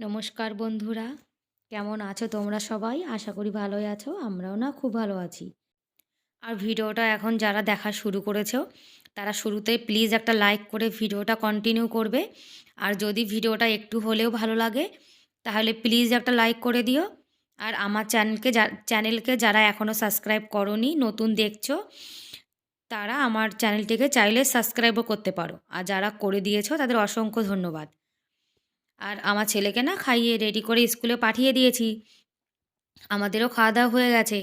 নমস্কার বন্ধুরা, কেমন আছো তোমরা সবাই? আশা করি ভালোই আছো, আমরাও না খুব ভালো আছি। আর ভিডিওটা এখন যারা দেখা শুরু করেছ, তারা শুরুতে প্লিজ একটা লাইক করে ভিডিওটা কন্টিনিউ করবে। আর যদি ভিডিওটা একটু হলেও ভালো লাগে, তাহলে প্লিজ একটা লাইক করে দিও। আর আমার চ্যানেলকে যা, চ্যানেলকে যারা এখনও সাবস্ক্রাইব করনি, নতুন দেখছ, তারা আমার চ্যানেলটিকে চাইলে সাবস্ক্রাইবও করতে পারো। আর যারা করে দিয়েছ, তাদের অসংখ্য ধন্যবাদ। আর আমার ছেলেকে না খাইয়ে রেডি করে স্কুলে পাঠিয়ে দিয়েছি। আমাদেরও খাওয়া দাওয়া হয়ে গেছে।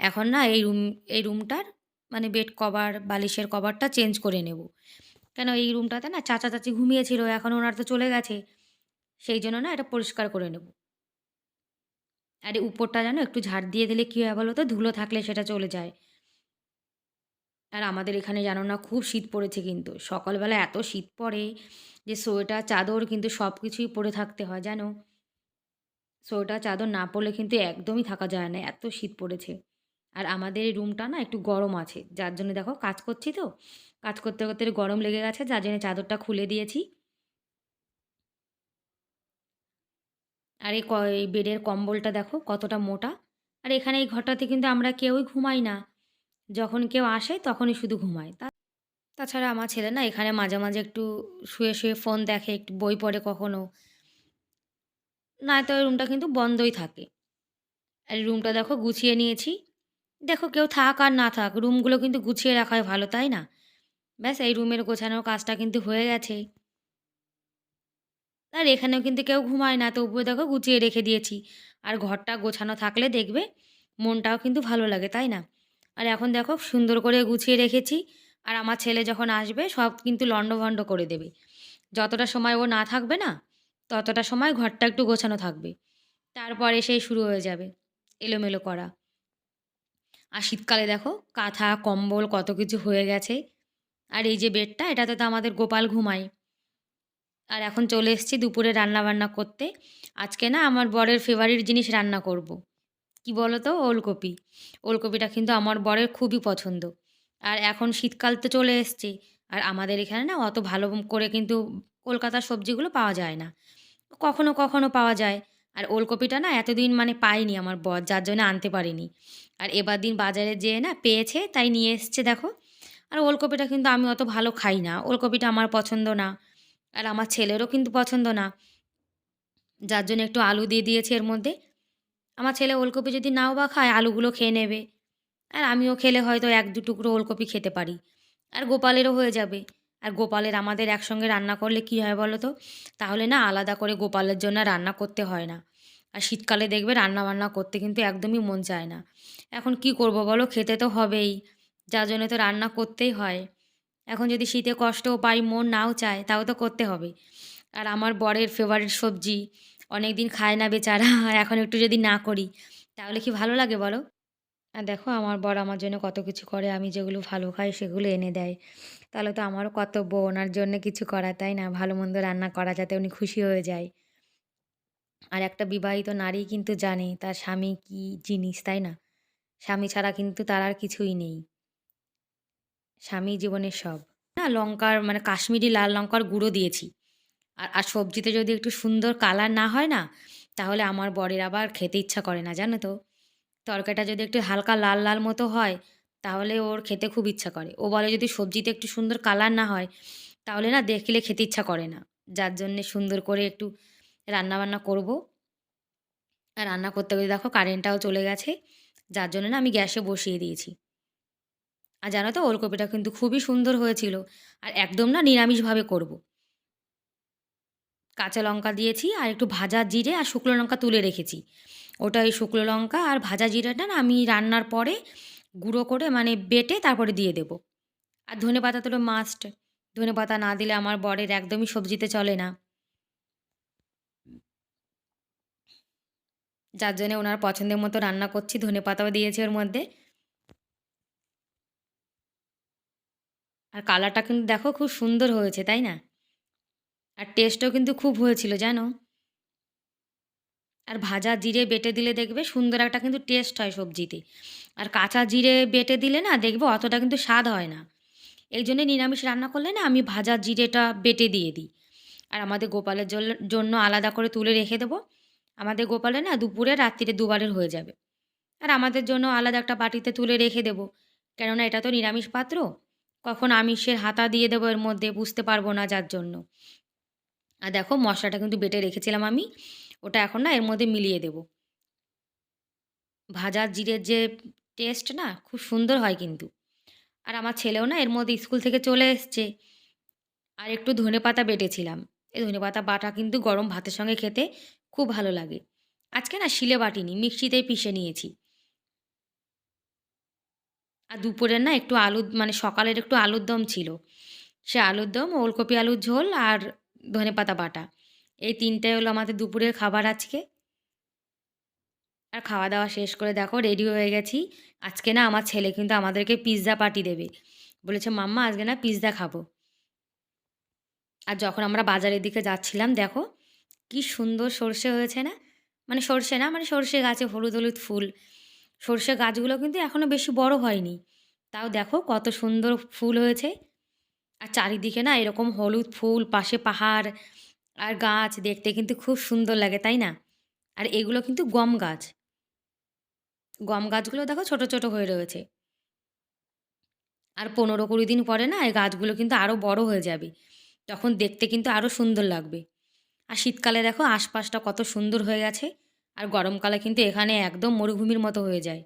এখন না এই রুম এই রুমটার মানে বেড কভার বালিশের কভারটা চেঞ্জ করে নেব। কেন এই রুমটাতে না চাচা চাচি ঘুমিয়েছিল, এখন ওনার তো চলে গেছে। সেই জন্য না এটা পরিষ্কার করে নেব। আর উপরটা যেন একটু ঝাড় দিয়ে দিলে কী হয় বলো তো? ধুলো থাকলে সেটা চলে যায়। আর আমাদের এখানে জানো না, খুব শীত পড়েছে কিন্তু। সকালবেলা এত শীত পড়ে যে সোয়েটার, চাদর কিন্তু সব কিছুই পরে থাকতে হয়, জানো? সোয়েটার, চাদর না পরলে কিন্তু একদমই থাকা যায় না, এত শীত পড়েছে। আর আমাদের রুমটা না একটু গরম আছে, যার জন্য দেখো কাজ করছি তো। কাজ করতে করতে গরম লেগে গেছে, যার জন্য চাদরটা খুলে দিয়েছি। আর এই বেডের কম্বলটা দেখো কতটা মোটা। আর এখানে এই ঘরটাতে কিন্তু আমরা কেউই ঘুমাই না। যখন কেউ আসে তখনই শুধু ঘুমায়। তা তাছাড়া আমার ছেলে না এখানে মাঝে মাঝে একটু শুয়ে শুয়ে ফোন দেখে, একটু বই পড়ে কখনো। না তো রুমটা কিন্তু বন্ধই থাকে। আর রুমটা দেখো গুছিয়ে নিয়েছি। দেখো কেউ থাক আর না থাক, রুমগুলো কিন্তু গুছিয়ে রাখাই ভালো, তাই না? ব্যাস, এই রুমের গোছানোর কাজটা কিন্তু হয়ে গেছে। আর এখানেও কিন্তু কেউ ঘুমায় না, তবুও দেখো গুছিয়ে রেখে দিয়েছি। আর ঘরটা গোছানো থাকলে দেখবে মনটাও কিন্তু ভালো লাগে, তাই না? আর এখন দেখো সুন্দর করে গুছিয়ে রেখেছি। আর আমার ছেলে যখন আসবে, সব কিন্তু লণ্ডভণ্ড করে দেবে। যতটা সময় ও না থাকবে না, ততটা সময় ঘরটা একটু গোছানো থাকবে। তারপরে সেই শুরু হয়ে যাবে এলোমেলো করা। আর শীতকালে দেখো, কাঁথা, কম্বল কত কিছু হয়ে গেছে। আর এই যে বেডটা, এটাতে তো আমাদের গোপাল ঘুমায়। আর এখন চলে এসেছি দুপুরে রান্না বান্না করতে। আজকে না আমার বরের ফেভারিট জিনিস রান্না করব। কি বলো তো ওলকপি। ওলকপিটা কিন্তু আমার বরের খুবই পছন্দ। আর এখন শীতকাল তো চলে এসছে। আর আমাদের এখানে না অত ভালো করে কিন্তু কলকাতার সবজিগুলো পাওয়া যায় না। কখনো কখনো পাওয়া যায়। আর ওলকপিটা না এতদিন মানে পাইনি আমার বর, যার জন্য আনতে পারিনি। আর এবার দিন বাজারে যেয়ে না পেয়েছে, তাই নিয়ে এসছে দেখো। আর ওলকপিটা কিন্তু আমি অত ভালো খাই না। ওলকপিটা আমার পছন্দ না। আর আমার ছেলেরও কিন্তু পছন্দ না। যার জন্য একটু আলু দিয়ে দিয়েছে এর মধ্যে। আমার ছেলে ওলকপি যদি নাও বা খায়, আলুগুলো খেয়ে নেবে। আর আমিও খেলে হয়তো এক দু টুকরো ওলকপি খেতে পারি। আর গোপালেরও হয়ে যাবে। আর গোপালের আমাদের একসঙ্গে রান্না করলে কী হয় বলো তো? তাহলে না আলাদা করে গোপালের জন্য রান্না করতে হয় না। আর শীতকালে দেখবে রান্না বান্না করতে কিন্তু একদমই মন চায় না। এখন কি করব বলো? খেতে তো হবেই। যার জন্য তো রান্না করতেই হয়। এখন যদি শীতে কষ্টও পাই, মন নাও চায়, তাও তো করতে হবে। আর আমার বরের ফেভারিট সবজি অনেক দিন খায় না বেচারা এখন একটু যদি না করি, তাহলে কি ভালো লাগে বলো? আর দেখো, আমার বর আমার জন্য কত কিছু করে, আমি যেগুলো ভালো খাই সেগুলো এনে দেয়। তাহলে তো আমারও কর্তব্য ওনার জন্য কিছু করা, তাই না? ভালো মন্দ রান্না করা যাতে উনি খুশি হয়ে যায়। আর একটা বিবাহিত নারী কিন্তু জানে, তার স্বামী কি জিনিস, তাই না? স্বামী ছাড়া কিন্তু তার আর কিছুই নেই। স্বামী জীবনের সব। না, লঙ্কার মানে কাশ্মীরি লাল লঙ্কার গুঁড়ো দিয়েছি। আর আর সবজিতে যদি একটু সুন্দর কালার না হয় না, তাহলে আমার বরের আবার খেতে ইচ্ছা করে না, জানো তো। তরকারিটা যদি একটু হালকা লাল লাল মতো হয়, তাহলে ওর খেতে খুব ইচ্ছা করে। ও বলে যদি সবজিতে একটু সুন্দর কালার না হয়, তাহলে না দেখলে খেতে ইচ্ছা করে না। যার জন্যে সুন্দর করে একটু রান্নাবান্না করব। আর রান্না করতে করতে দেখো কারেন্টটাও চলে গেছে, যার জন্য না আমি গ্যাসে বসিয়ে দিয়েছি। আর জানো তো ওলকপিটা কিন্তু খুবই সুন্দর হয়েছিল। আর একদম না নিরামিষভাবে করব। কাঁচা লঙ্কা দিয়েছি আর একটু ভাজা জিরে আর শুকনো লঙ্কা তুলে রেখেছি। ওটা ওই শুকনো লঙ্কা আর ভাজা জিরাটা না আমি রান্নার পরে গুঁড়ো করে মানে বেটে তারপরে দিয়ে দেব। আর ধনে পাতা তো মাস্ট ধনে পাতা না দিলে আমার বরের একদমই সবজিতে চলে না। যার জন্য ওনার পছন্দের মতো রান্না করছি, ধনে পাতাও দিয়েছি ওর মধ্যে। আর কালারটা কিন্তু দেখো খুব সুন্দর হয়েছে, তাই না? আর টেস্টও কিন্তু খুব হয়েছিল, জানো? আর ভাজা জিরে বেটে দিলে দেখবে সুন্দর একটা কিন্তু টেস্ট হয় সবজিতে। আর কাঁচা জিরে বেটে দিলে না দেখবে অতটা কিন্তু স্বাদ হয় না। এই জন্যে নিরামিষ রান্না করলে না আমি ভাজা জিরেটা বেটে দিয়ে দিই। আর আমাদের গোপালের জন্য আলাদা করে তুলে রেখে দেবো। আমাদের গোপালে না দুপুরে, রাত্রিরে দুবারের হয়ে যাবে। আর আমাদের জন্য আলাদা একটা বাটিতে তুলে রেখে দেবো। কেননা এটা তো নিরামিষ পাত্র, কখন আমিষের হাতা দিয়ে দেবো এর মধ্যে বুঝতে পারব না যার জন্য। আর দেখো মশলাটা কিন্তু বেটে রেখেছিলাম আমি। ওটা এখন না এর মধ্যে মিলিয়ে দেব। ভাজা জিরের যে টেস্ট না খুব সুন্দর হয় কিন্তু। আর আমার ছেলেও না এর মধ্যে স্কুল থেকে চলে এসছে। আর একটু ধনে পাতা বেটেছিলাম। এই ধনে পাতা বাটা কিন্তু গরম ভাতের সঙ্গে খেতে খুব ভালো লাগে। আজকে না শিলে বাটিনি, মিক্সিতেই পিষে নিয়েছি। আর দুপুরের না একটু আলু মানে সকালের একটু আলুর দম ছিল। সে আলুর দম, ওলকপি আলুর ঝোল আর ধনে পাতা বাটা। এই তিনটে হলো আমাদের দুপুরের খাবার আজকে। আর খাওয়া দাওয়া শেষ করে দেখো রেডি হয়ে গেছি। আজকে না আমার ছেলে কিন্তু আমাদেরকে পিৎজা পার্টি দেবে। বলেছে, মাম্মা, আজকে না পিৎজা খাব। আর যখন আমরা বাজারের দিকে যাচ্ছিলাম, দেখো কি সুন্দর সর্ষে হয়েছে না? মানে সর্ষে না মানে সর্ষে গাছে হলুদ হলুদ ফুল। সর্ষে গাছগুলো কিন্তু এখনও বেশি বড় হয়নি। তাও দেখো কত সুন্দর ফুল হয়েছে। আর চারিদিকে না এরকম হলুদ ফুল, পাশে পাহাড় আর গাছ দেখতে কিন্তু খুব সুন্দর লাগে, তাই না? আর এগুলো কিন্তু গম গাছ। গম গাছগুলো দেখো ছোট ছোট হয়ে রয়েছে। আর পনেরো কুড়ি দিন পরে না এই গাছগুলো কিন্তু আরও বড় হয়ে যাবে। তখন দেখতে কিন্তু আরও সুন্দর লাগবে। আর শীতকালে দেখো আশপাশটা কত সুন্দর হয়ে গেছে। আর গরমকালে কিন্তু এখানে একদম মরুভূমির মতো হয়ে যায়।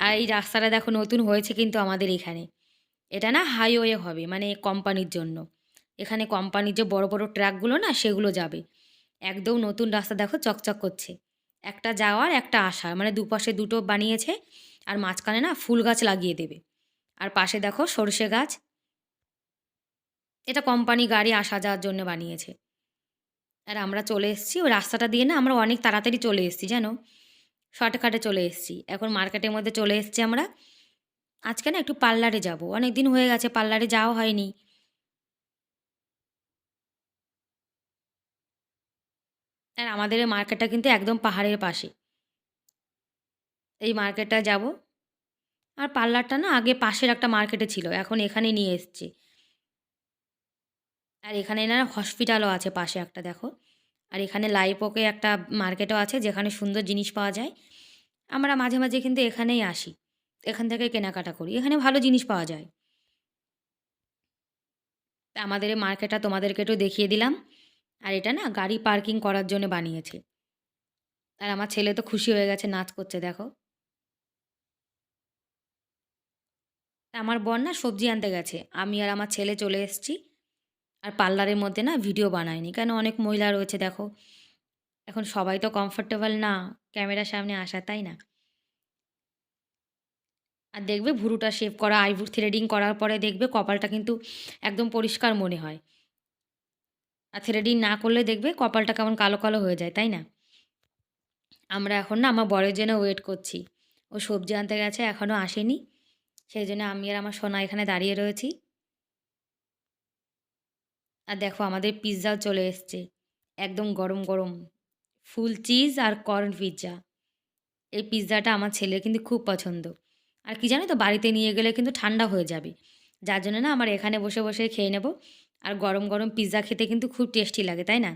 আর এই রাস্তাটা দেখো নতুন হয়েছে কিন্তু আমাদের এখানে। এটা না হাইওয়ে হবে মানে কোম্পানির জন্য। এখানে কোম্পানির যে বড় বড় ট্র্যাকগুলো না, সেগুলো যাবে। একদম নতুন রাস্তা দেখো, চকচক করছে। একটা যাওয়ার, একটা আসার। মানে দুপাশে দুটো বানিয়েছে, আর মাঝখানে না ফুল গাছ লাগিয়ে দেবে। আর পাশে দেখো সরষে গাছ। এটা কোম্পানি গাড়ি আসা যাওয়ার জন্য বানিয়েছে। আর আমরা চলে এসেছি, ওই রাস্তাটা দিয়ে না আমরা অনেক তাড়াতাড়ি চলে এসেছি, জানো? শর্টকাটে চলে এসেছি। এখন মার্কেটের মধ্যে চলে এসেছি আমরা। আজকে না একটু পার্লারে যাব। অনেক দিন হয়ে গেছে, পার্লারে যাওয়া হয়নি। আর আমাদের এই মার্কেটটা কিন্তু একদম পাহাড়ের পাশে। এই মার্কেটটা যাব। আর পার্লারটা না আগে পাশের একটা মার্কেটে ছিল, এখন এখানে নিয়ে এসছে। আর এখানে না হসপিটালও আছে পাশে একটা, দেখো। আর এখানে লাইপোকে একটা মার্কেটও আছে, যেখানে সুন্দর জিনিস পাওয়া যায়। আমরা মাঝে মাঝে কিন্তু এখানেই আসি। এখান থেকে কেনাকাটা করি। এখানে ভালো জিনিস পাওয়া যায়। তা আমাদের মার্কেটটা তোমাদেরকে একটু দেখিয়ে দিলাম। আর এটা না গাড়ি পার্কিং করার জন্য বানিয়েছে। আর আমার ছেলে তো খুশি হয়ে গেছে, নাচ করছে, দেখো। তা আমার বোন না সবজি আনতে গেছে। আমি আর আমার ছেলে চলে এসেছি। আর পার্লারের মধ্যে না ভিডিও বানায়নি। কেন? অনেক মহিলা রয়েছে, দেখো। এখন সবাই তো কমফোর্টেবল না। ক্যামেরার সামনে আসা, তাই না? আর দেখবে ভুরুটা শেভ করা আইব্রু থ্রেডিং করার পরে দেখবে কপালটা কিন্তু একদম পরিষ্কার মনে হয়। আর থ্রেডিং না করলে দেখবে কপালটা কেমন কালো কালো হয়ে যায়, তাই না? আমরা এখন না, আমার বরের জন্য ওয়েট করছি। ও সবজি আনতে গেছে এখনও আসেনি। সেই জন্য আমি আর আমার সোনা এখানে দাঁড়িয়ে রয়েছি। আর দেখো আমাদের পিৎজাও চলে এসছে। একদম গরম গরম। ফুল চিজ আর কর্ন পিৎজা এই পিৎজাটা আমার ছেলে কিন্তু খুব পছন্দ। আর কি জানো তো, বাড়িতে নিয়ে গেলে কিন্তু ঠান্ডা হয়ে যাবে। যার জন্য না আমার এখানে বসে বসে খেয়ে নেব। আর গরম গরম পিৎজা খেতে কিন্তু খুব টেস্টি লাগে, তাই না?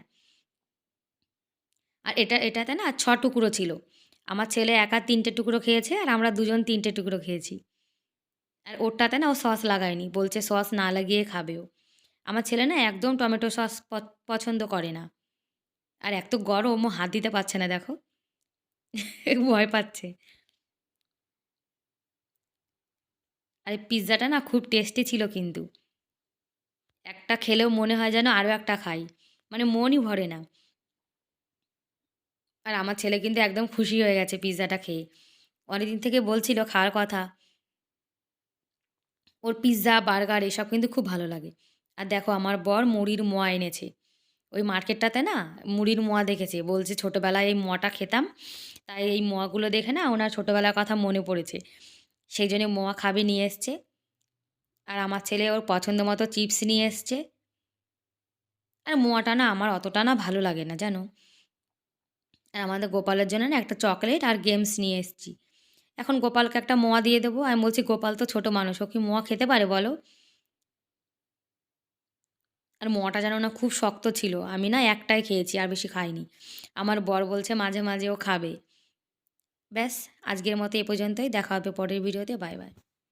আর এটা, এটাতে না ছ টুকরো ছিল। আমার ছেলে একা তিনটে টুকরো খেয়েছে আর আমরা দুজন তিনটে টুকরো খেয়েছি। আর ওরটাতে না ও সস লাগায়নি, বলছে সস না লাগিয়ে খাবেও আমার ছেলে না একদম টমেটো সস পছন্দ করে না। আর এত গরম, ও হাত দিতে পারছে না, দেখো। ভয় পাচ্ছে। আর পিৎজাটা না খুব টেস্টি ছিল কিন্তু। একটা খেলেও মনে হয় যেন আরও একটা খাই। মানে মনই ভরে না। আর আমার ছেলে কিন্তু একদম খুশি হয়ে গেছে পিৎজাটা খেয়ে। অনেকদিন থেকে বলছিল খাওয়ার কথা। ওর পিৎজা বার্গার এসব কিন্তু খুব ভালো লাগে। আর দেখো আমার বর মুড়ির মোয়া এনেছে। ওই মার্কেটটাতে না মুড়ির মোয়া দেখেছে। বলছে ছোটোবেলায় এই মোয়াটা খেতাম। তাই এই মোয়াগুলো দেখে না ওনার ছোটোবেলার কথা মনে পড়েছে। সেই জন্য মোয়া খাবে নিয়ে এসছে। আর আমার ছেলে ওর পছন্দ মতো চিপস নিয়ে এসছে। আর মোয়াটা না আমার অতটা না ভালো লাগে না, জানো? আর আমাদের গোপালের জন্য না একটা চকলেট আর গেমস নিয়ে এসেছি। এখন গোপালকে একটা মোয়া দিয়ে দেবো। আমি বলছি, গোপাল তো ছোটো মানুষ, ও কি মোয়া খেতে পারে বলো? আর মোয়াটা যেন না খুব শক্ত ছিল। আমি না একটাই খেয়েছি, আর বেশি খাইনি। আমার বর বলছে, মাঝে মাঝে ও খাবে। ব্যাস আজকের মতো এ পর্যন্তই। দেখা হবে পরের ভিডিওতে। Bye bye.